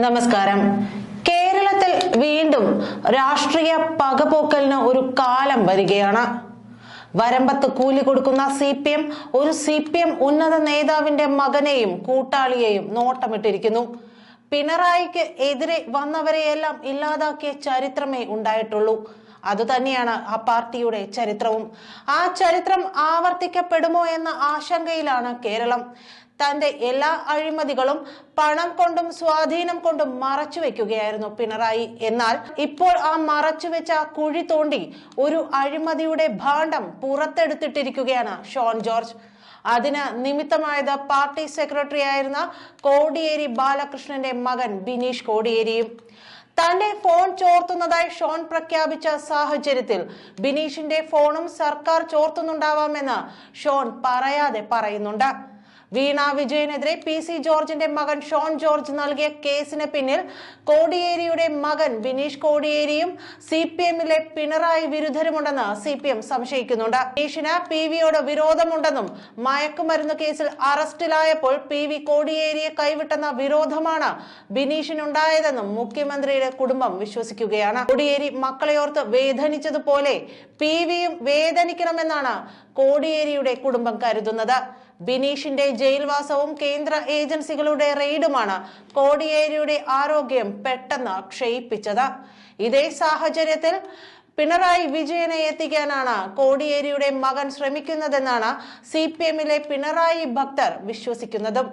നമസ്കാരം. കേരളത്തിൽ വീണ്ടും രാഷ്ട്രീയ പകപോക്കലിന് ഒരു കാലം വരികയാണ്. വരമ്പത്ത് കൂലി കൊടുക്കുന്ന സി പി എം ഒരു സി പി എം ഉന്നത നേതാവിന്റെ മകനെയും കൂട്ടാളിയെയും നോട്ടമിട്ടിരിക്കുന്നു. പിണറായിക്ക് എതിരെ വന്നവരെയെല്ലാം ഇല്ലാതാക്കിയ ചരിത്രമേ ഉണ്ടായിട്ടുള്ളൂ. അതുതന്നെയാണ് ആ പാർട്ടിയുടെ ചരിത്രവും. ആ ചരിത്രം ആവർത്തിക്കപ്പെടുമോ എന്ന ആശങ്കയിലാണ് കേരളം. തന്റെ എല്ലാ അഴിമതികളും പണം കൊണ്ടും സ്വാധീനം കൊണ്ടും മറച്ചു വെക്കുകയായിരുന്നു പിണറായി. എന്നാൽ ഇപ്പോൾ ആ മറച്ചുവെച്ച വെച്ച കുഴി തോണ്ടി ഒരു അഴിമതിയുടെ ഭാണ്ഡം പുറത്തെടുത്തിട്ടിരിക്കുകയാണ് ഷോൺ ജോർജ്. അതിന് നിമിത്തമായത് പാർട്ടി സെക്രട്ടറി ആയിരുന്ന കോടിയേരി ബാലകൃഷ്ണന്റെ മകൻ ബിനീഷ് കോടിയേരിയും. തന്റെ ഫോൺ ചോർത്തുന്നതായി ഷോൺ പ്രഖ്യാപിച്ച സാഹചര്യത്തിൽ ബിനീഷിന്റെ ഫോണും സർക്കാർ ചോർത്തുന്നുണ്ടാവാമെന്ന് ഷോൺ പറയാതെ പറയുന്നുണ്ട്. വീണ വിജയനെതിരെ പി സി ജോർജിന്റെ മകൻ ഷോൺ ജോർജ് നൽകിയ കേസിന് പിന്നിൽ കോടിയേരിയുടെ മകൻ വിനീഷ് കോടിയേരിയും സി പി എമ്മിലെ പിണറായി വിരുദ്ധരുമുണ്ടെന്ന് സി പി എം സംശയിക്കുന്നുണ്ട്. വിനീഷിന് പി വിയോട് വിരോധമുണ്ടെന്നും മയക്കുമരുന്ന് കേസിൽ അറസ്റ്റിലായപ്പോൾ പി വി കോടിയേരിയെ കൈവിട്ടെന്ന വിരോധമാണ് ബിനീഷിനുണ്ടായതെന്നും മുഖ്യമന്ത്രിയുടെ കുടുംബം വിശ്വസിക്കുകയാണ്. കോടിയേരി മക്കളെയോർത്ത് വേദനിച്ചതുപോലെ പി വിയും വേദനിക്കണമെന്നാണ് കോടിയേരിയുടെ കുടുംബം കരുതുന്നത്. ബിനീഷിന്റെ ജയിൽവാസവും കേന്ദ്ര ഏജൻസികളുടെ റെയ്ഡുമാണ് കോടിയേരിയുടെ ആരോഗ്യം പെട്ടെന്ന് ക്ഷയിപ്പിച്ചത്. ഇതേ സാഹചര്യത്തിൽ പിണറായി വിജയനെ എത്തിക്കാനാണ് കോടിയേരിയുടെ മകൻ ശ്രമിക്കുന്നതെന്നാണ് സി പി എമ്മിലെ പിണറായി ഭക്തർ വിശ്വസിക്കുന്നതും.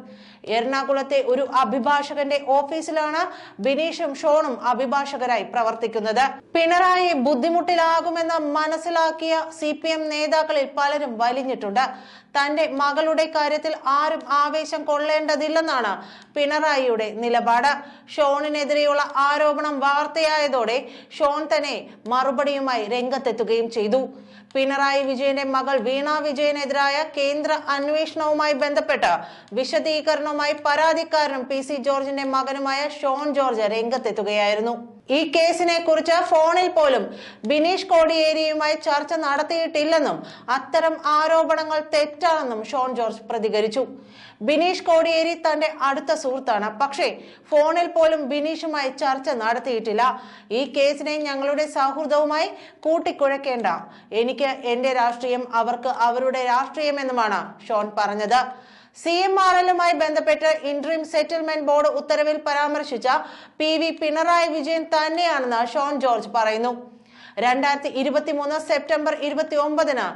എറണാകുളത്തെ ഒരു അഭിഭാഷകന്റെ ഓഫീസിലാണ് ബിനീഷും ഷോണും അഭിഭാഷകരായി പ്രവർത്തിക്കുന്നത്. പിണറായി ബുദ്ധിമുട്ടിലാകുമെന്ന് മനസ്സിലാക്കിയ സി പി എം നേതാക്കളിൽ പലരും വലിഞ്ഞിട്ടുണ്ട്. തന്റെ മകളുടെ കാര്യത്തിൽ ആരും ആവേശം കൊള്ളേണ്ടതില്ലെന്നാണ് പിണറായിയുടെ നിലപാട്. ഷോണിനെതിരെയുള്ള ആരോപണം വാർത്തയായതോടെ ഷോൺ തന്നെ മറുപടിയുമായി രംഗത്തെത്തുകയും ചെയ്തു. പിണറായി വിജയന്റെ മകൾ വീണ വിജയനെതിരായ കേന്ദ്ര അന്വേഷണവുമായി ബന്ധപ്പെട്ട് വിശദീകരണവുമായി പരാതിക്കാരനും പി സി ജോർജിന്റെ മകനുമായ ഷോൺ ജോർജ് രംഗത്തെത്തുകയായിരുന്നു. ഈ കേസിനെ കുറിച്ച് ഫോണിൽ പോലും ബിനീഷ് കോടിയേരിയുമായി ചർച്ച നടത്തിയിട്ടില്ലെന്നും അത്തരം ആരോപണങ്ങൾ തെറ്റാണെന്നും ഷോൺ ജോർജ് പ്രതികരിച്ചു. ബിനീഷ് കോടിയേരി തന്റെ അടുത്ത സുഹൃത്താണ്. പക്ഷേ ഫോണിൽ പോലും ബിനീഷുമായി ചർച്ച നടത്തിയിട്ടില്ല. ഈ കേസിനെ ഞങ്ങളുടെ സൗഹൃദവുമായി കൂട്ടിക്കുഴക്കേണ്ട. എനിക്ക് എന്റെ രാഷ്ട്രീയം അവർക്ക് അവരുടെ രാഷ്ട്രീയം എന്നുമാണ് ഷോൺ പറഞ്ഞത്. സി എം ആർ എല്ലുമായി ബന്ധപ്പെട്ട് ഇൻട്രീം സെറ്റിൽമെന്റ് ബോർഡ് ഉത്തരവിൽ പരാമർശിച്ച പി വി പിണറായി വിജയൻ തന്നെയാണെന്ന് ഷോൺ ജോർജ് പറയുന്നു. രണ്ടായിരത്തി ഇരുപത്തി മൂന്ന് സെപ്റ്റംബർ ഇരുപത്തി ഒമ്പതിന്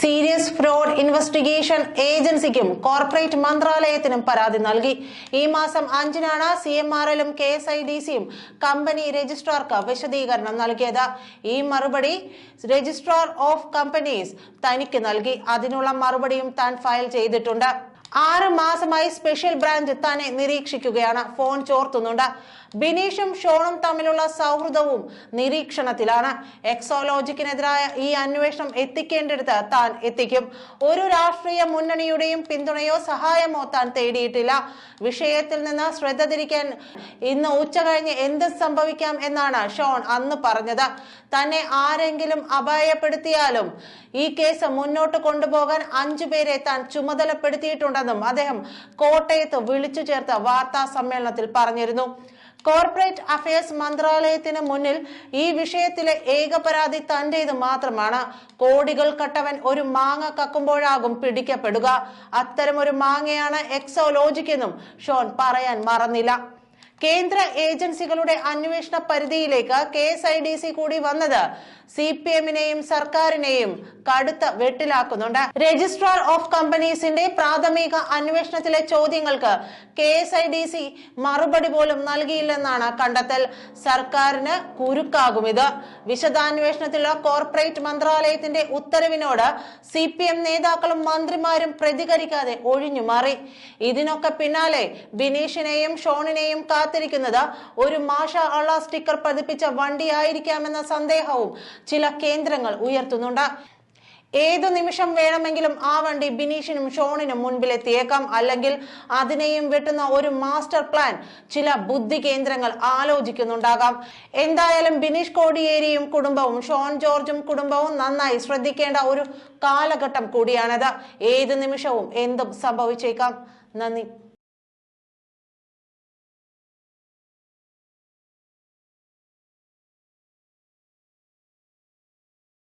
സീരിയസ് ഫ്രോഡ് ഇൻവെസ്റ്റിഗേഷൻ ഏജൻസിക്കും കോർപ്പറേറ്റ് മന്ത്രാലയത്തിനും പരാതി നൽകി. ഈ മാസം അഞ്ചിനാണ് സി എം ആർ എല്ലും കെ എസ് ഐ ഡി സിയും കമ്പനി രജിസ്ട്രാർക്ക് വിശദീകരണം നൽകിയത്. ഈ മറുപടി രജിസ്ട്രാർ ഓഫ് കമ്പനീസ് തനിക്ക് നൽകി. അതിനുള്ള മറുപടിയും താൻ ഫയൽ ചെയ്തിട്ടുണ്ട്. ആറ് മാസമായി സ്പെഷ്യൽ ബ്രാഞ്ച് തന്നെ നിരീക്ഷിക്കുകയാണ്. ഫോൺ ചോർത്തുന്നുണ്ട്. ബിനീഷും ഷോണും തമ്മിലുള്ള സൗഹൃദവും നിരീക്ഷണത്തിലാണ്. എക്സോലോജിക്കിനെതിരായ ഈ അന്വേഷണം എത്തിക്കേണ്ടിടത്ത് താൻ എത്തിക്കും. ഒരു രാഷ്ട്രീയ മുന്നണിയുടെയും പിന്തുണയോ സഹായമോ താൻ തേടിയിട്ടില്ല. വിഷയത്തിൽ നിന്ന് ശ്രദ്ധ തിരിക്കാൻ ഇന്ന് ഉച്ച കഴിഞ്ഞ് എന്ത് സംഭവിക്കാം എന്നാണ് ഷോൺ അന്ന് പറഞ്ഞത്. തന്നെ ആരെങ്കിലും അപായപ്പെടുത്തിയാലും ഈ കേസ് മുന്നോട്ട് കൊണ്ടുപോകാൻ അഞ്ചു പേരെ താൻ ചുമതലപ്പെടുത്തിയിട്ടുണ്ടെന്നും അദ്ദേഹം കോട്ടയത്ത് വിളിച്ചു ചേർത്ത വാർത്താ സമ്മേളനത്തിൽ പറഞ്ഞിരുന്നു. കോർപ്പറേറ്റ് അഫയേഴ്സ് മന്ത്രാലയത്തിന് മുന്നിൽ ഈ വിഷയത്തിലെ ഏക പരാതി തന്റേത് മാത്രമാണ്. കോടികൾ കട്ടവൻ ഒരു മാങ്ങ കക്കുമ്പോഴാകും പിടിക്കപ്പെടുക. അത്തരം ഒരു മാങ്ങയാണ് എക്സോലോജിക്കെന്നും ഷോൺ പറയാൻ മറന്നില്ല. കേന്ദ്ര ഏജൻസികളുടെ അന്വേഷണ പരിധിയിലേക്ക് K S I D C കൂടി വന്നത് സി പി എമ്മിനെയും സർക്കാരിനെയും കടുത്ത വെട്ടിലാക്കുന്നുണ്ട്. രജിസ്ട്രാർ ഓഫ് കമ്പനീസിന്റെ പ്രാഥമിക അന്വേഷണത്തിലെ ചോദ്യങ്ങൾക്ക് K S I D C മറുപടി പോലും നൽകിയില്ലെന്നാണ് കണ്ടെത്തൽ. സർക്കാരിന് കുരുക്കാകും ഇത്. വിശദാന്വേഷണത്തിലുള്ള കോർപ്പറേറ്റ് മന്ത്രാലയത്തിന്റെ ഉത്തരവിനോട് സി പി എം നേതാക്കളും മന്ത്രിമാരും പ്രതികരിക്കാതെ ഒഴിഞ്ഞു മാറി ഇതിനൊക്കെ പിന്നാലെ ബിനീഷിനെയും ഷോണിനെയും കാത്തിരിക്കുന്നത് ഒരു മാഷ അള്ള സ്റ്റിക്കർ പതിപ്പിച്ച വണ്ടിയായിരിക്കാമെന്ന സന്ദേഹവും ചില കേന്ദ്രങ്ങൾ ഉയർത്തുന്നുണ്ട്. ഏതു നിമിഷം വേണമെങ്കിലും ആ വണ്ടി ബിനീഷിനും ഷോണിനും മുൻപിലെത്തിയേക്കാം. അല്ലെങ്കിൽ അതിനെയും വെട്ടുന്ന ഒരു മാസ്റ്റർ പ്ലാൻ ചില ബുദ്ധി കേന്ദ്രങ്ങൾ ആലോചിക്കുന്നുണ്ടാകാം. എന്തായാലും ബിനീഷ് കോടിയേരിയും കുടുംബവും ഷോൺ ജോർജും കുടുംബവും നന്നായി ശ്രദ്ധിക്കേണ്ട ഒരു കാലഘട്ടം കൂടിയാണിത്. ഏതു നിമിഷവും എന്തും സംഭവിച്ചേക്കാം. നന്ദി.